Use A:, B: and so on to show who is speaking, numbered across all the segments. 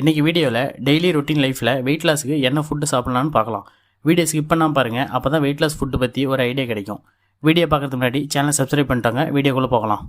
A: இன்றைக்கி வீடியோவில் daily routine லைஃப்பில் வெயிட் லாஸுக்கு என்ன ஃபுட்டு சாப்பிட்லான்னு பார்க்கலாம். வீடியோ ஸ்கிப் பண்ணாமல் பாருங்கள் அப்போ தான் வெயிட் லாஸ் ஃபுட்டு பற்றி ஒரு ஐடியா கிடைக்கும். வீடியோ பார்க்குறதுக்கு முன்னாடி சேனலை சப்ஸ்கிரைப் பண்ணிட்டாங்க வீடியோக்குள்ளே போகலாம்.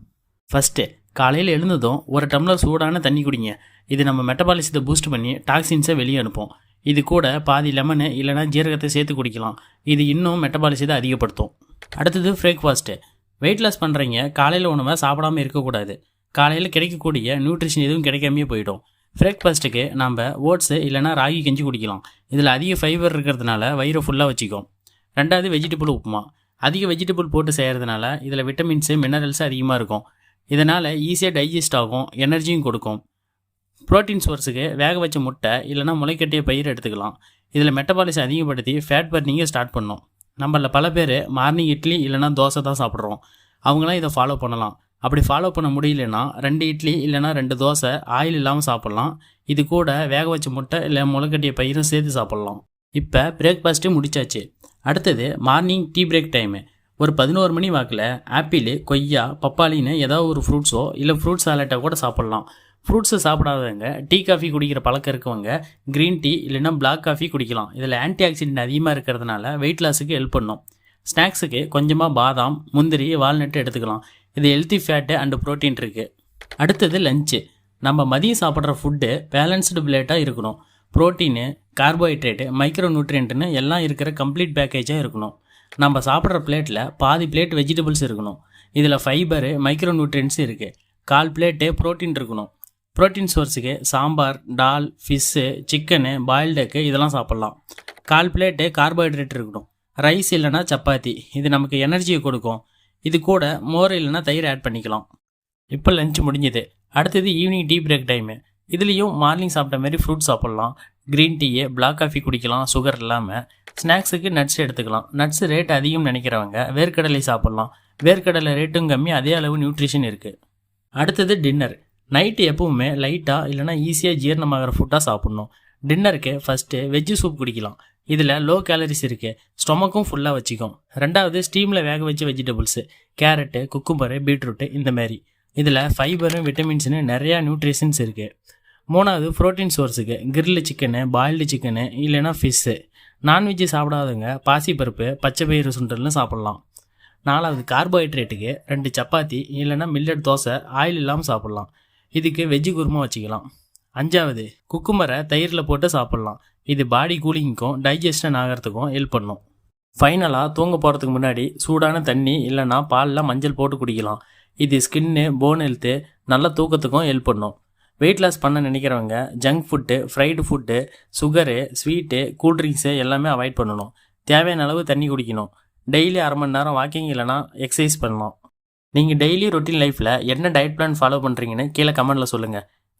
A: ஃபஸ்ட்டு காலையில் எழுந்ததும் ஒரு டம்ளர் சூடான தண்ணி குடிங்க. இது நம்ம மெட்டபாலிசத்தை பூஸ்ட் பண்ணி டாக்ஸின்ஸை வெளியே அனுப்போம். இது கூட பாதி லெமனு இல்லைனா ஜீரகத்தை சேர்த்து குடிக்கலாம். இது இன்னும் மெட்டபாலிசத்தை அதிகப்படுத்தும். அடுத்தது பிரேக்ஃபாஸ்ட்டு வெயிட் லாஸ் பண்ணுறீங்க காலையில் உணவை சாப்பிடாம இருக்கக்கூடாது. காலையில் கிடைக்கக்கூடிய நியூட்ரிஷன் எதுவும் கிடைக்காமே போயிடும். பிரேக்ஃபாஸ்ட்டுக்கு நம்ம ஓட்ஸு இல்லைனா ராகி கஞ்சி குடிக்கலாம். இதில் அதிக ஃபைபர் இருக்கிறதுனால வயிறை ஃபுல்லாக வச்சுக்கும். ரெண்டாவது வெஜிடபிள் உப்புமா. அதிக வெஜிடபிள் போட்டு செய்கிறதுனால இதில் விட்டமின்ஸு மினரல்ஸ் அதிகமாக இருக்கும். இதனால் ஈஸியாக டைஜஸ்ட் ஆகும் எனர்ஜியும் கொடுக்கும். புரோட்டீன் சோர்ஸுக்கு வேக வச்ச முட்டை இல்லைனா முளைக்கட்டிய பயிர் எடுத்துக்கலாம். இதில் மெட்டபாலிசம் அதிகப்படுத்தி ஃபேட் பர்னிங்கை ஸ்டார்ட் பண்ணும். நம்மளில் பல பேர் மார்னிங் இட்லி இல்லைனா தோசை தான் சாப்பிட்றோம். அவங்களாம் இதை ஃபாலோ பண்ணலாம். அப்படி ஃபாலோ பண்ண முடியலன்னா ரெண்டு இட்லி இல்லைனா ரெண்டு தோசை ஆயில் இல்லாமல் சாப்பிட்லாம். இது கூட வேக வச்ச முட்டை இல்லை முளைக்கட்டிய பயிரும் சேர்த்து சாப்பிட்லாம். இப்போ பிரேக்ஃபாஸ்ட்டு முடிச்சாச்சு. அடுத்தது மார்னிங் டீ பிரேக் டைமு ஒரு பதினோரு மணி வாக்கில் ஆப்பிள் கொய்யா பப்பாளின்னு ஏதாவது ஒரு ஃப்ரூட்ஸோ இல்லை ஃப்ரூட் சாலட்டை கூட சாப்பிட்லாம். ஃப்ரூட்ஸை சாப்பிடாதவங்க டீ காஃபி குடிக்கிற பழக்கம் இருக்கவங்க க்ரீன் டீ இல்லைன்னா பிளாக் காஃபி குடிக்கலாம். இதில் ஆன்டி ஆக்சிடென்ட் அதிகமாக இருக்கிறதுனால வெயிட் லாஸுக்கு ஹெல்ப் பண்ணும். ஸ்நாக்ஸுக்கு கொஞ்சமாக பாதாம் முந்திரி வால்நட்டு எடுத்துக்கலாம். இது ஹெல்த்தி ஃபேட்டு அண்டு ப்ரோட்டீன் இருக்குது அடுத்தது லஞ்சு நம்ம மதியம் சாப்பிட்ற ஃபுட்டு பேலன்ஸ்டு பிளேட்டாக இருக்கணும். ப்ரோட்டீனு கார்போஹைட்ரேட்டு மைக்ரோ நியூட்ரியன்ட்னு எல்லாம் இருக்கிற கம்ப்ளீட் பேக்கேஜாக இருக்கணும். நம்ம சாப்பிட்ற பிளேட்டில் பாதி பிளேட் வெஜிடபிள்ஸ் இருக்கணும். இதில் ஃபைபரு மைக்ரோ நியூட்ரியன்ஸ் இருக்குது கால் பிளேட்டு ப்ரோட்டீன் இருக்கணும். Protein சோர்ஸுக்கு sambar dal fish chicken boiled egg இதெல்லாம் சாப்பிட்லாம். கால் பிளேட்டு கார்போஹைட்ரேட் இருக்கணும். ரைஸ் இல்லைனா சப்பாத்தி. இது நமக்கு எனர்ஜியை கொடுக்கும். இது கூட மோர் இல்லைன்னா தயிர் ஆட் பண்ணிக்கலாம். இப்போ லஞ்ச் முடிஞ்சுது. அடுத்தது ஈவினிங் டீ பிரேக் டைமு இதுலேயும் மார்னிங் சாப்பிட்ட மாதிரி ஃப்ரூட் சாப்பிட்லாம். க்ரீன் டீயை பிளாக் காஃபி குடிக்கலாம் சுகர் இல்லாமல் ஸ்நாக்ஸுக்கு நட்ஸ் எடுத்துக்கலாம். நட்ஸ் ரேட் அதிகம் நினைக்கிறவங்க வேர்க்கடலை சாப்பிட்லாம். வேர்க்கடலை ரேட்டும் கம்மி அதே அளவு நியூட்ரிஷன் இருக்குது அடுத்தது டின்னர் நைட்டு எப்பவுமே லைட்டாக இல்லைனா ஈஸியாக ஜீரணமாகிற ஃபுட்டாக சாப்பிட்ணும். டின்னருக்கு ஃபஸ்ட்டு வெஜ்ஜு சூப் குடிக்கலாம். இதில் லோ கேலரிஸ் இருக்குது ஸ்டொமக்கும் ஃபுல்லாக வச்சுக்கும். ரெண்டாவது ஸ்டீமில் வேக வச்ச வெஜிடபிள்ஸு கேரட்டு குக்கும்பரு பீட்ரூட்டு இந்த மாதிரி. இதில் ஃபைபரும் விட்டமின்ஸ்னு நிறையா நியூட்ரிஷன்ஸ் இருக்குது மூணாவது ப்ரோட்டீன் சோர்ஸுக்கு கிரில்லு சிக்கனு பாயில்டு சிக்கனு இல்லைன்னா ஃபிஷ்ஷு நான்வெஜ்ஜு சாப்பிடாதவங்க பாசிப்பருப்பு பச்சை பயிறு சுண்டல்னு சாப்பிட்லாம். நாலாவது கார்போஹைட்ரேட்டுக்கு ரெண்டு சப்பாத்தி இல்லைன்னா மில்லட் தோசை ஆயில் இல்லாமல் சாப்பிட்லாம். இதுக்கு வெஜ்ஜு குருமா வச்சுக்கலாம். அஞ்சாவது குக்குமரை தயிரில் போட்டு சாப்பிட்லாம். இது பாடி கூலிங்க்கும் டைஜஷன் ஆகிறதுக்கும் ஹெல்ப் பண்ணும். ஃபைனலாக தூங்க போகிறதுக்கு முன்னாடி சூடான தண்ணி இல்லைன்னா பாலில் மஞ்சள் போட்டு குடிக்கலாம். இது ஸ்கின்னு போன் ஹெல்த்து நல்ல தூக்கத்துக்கும் ஹெல்ப் பண்ணும். வெயிட் லாஸ் பண்ண நினைக்கிறவங்க junk food fried food sugar sweet cool drinks எல்லாமே அவாய்ட் பண்ணணும். தேவையான அளவு தண்ணி குடிக்கணும். டெய்லி அரை மணி நேரம் வாக்கிங் இல்லைனா எக்ஸசைஸ் பண்ணலாம். நீங்கள் டெய்லி ரொட்டீன் லைஃப்பில் என்ன டயட் பிளான் ஃபாலோ பண்ணுறீங்கன்னு கீழே கமெண்ட்டில் சொல்லுங்கள்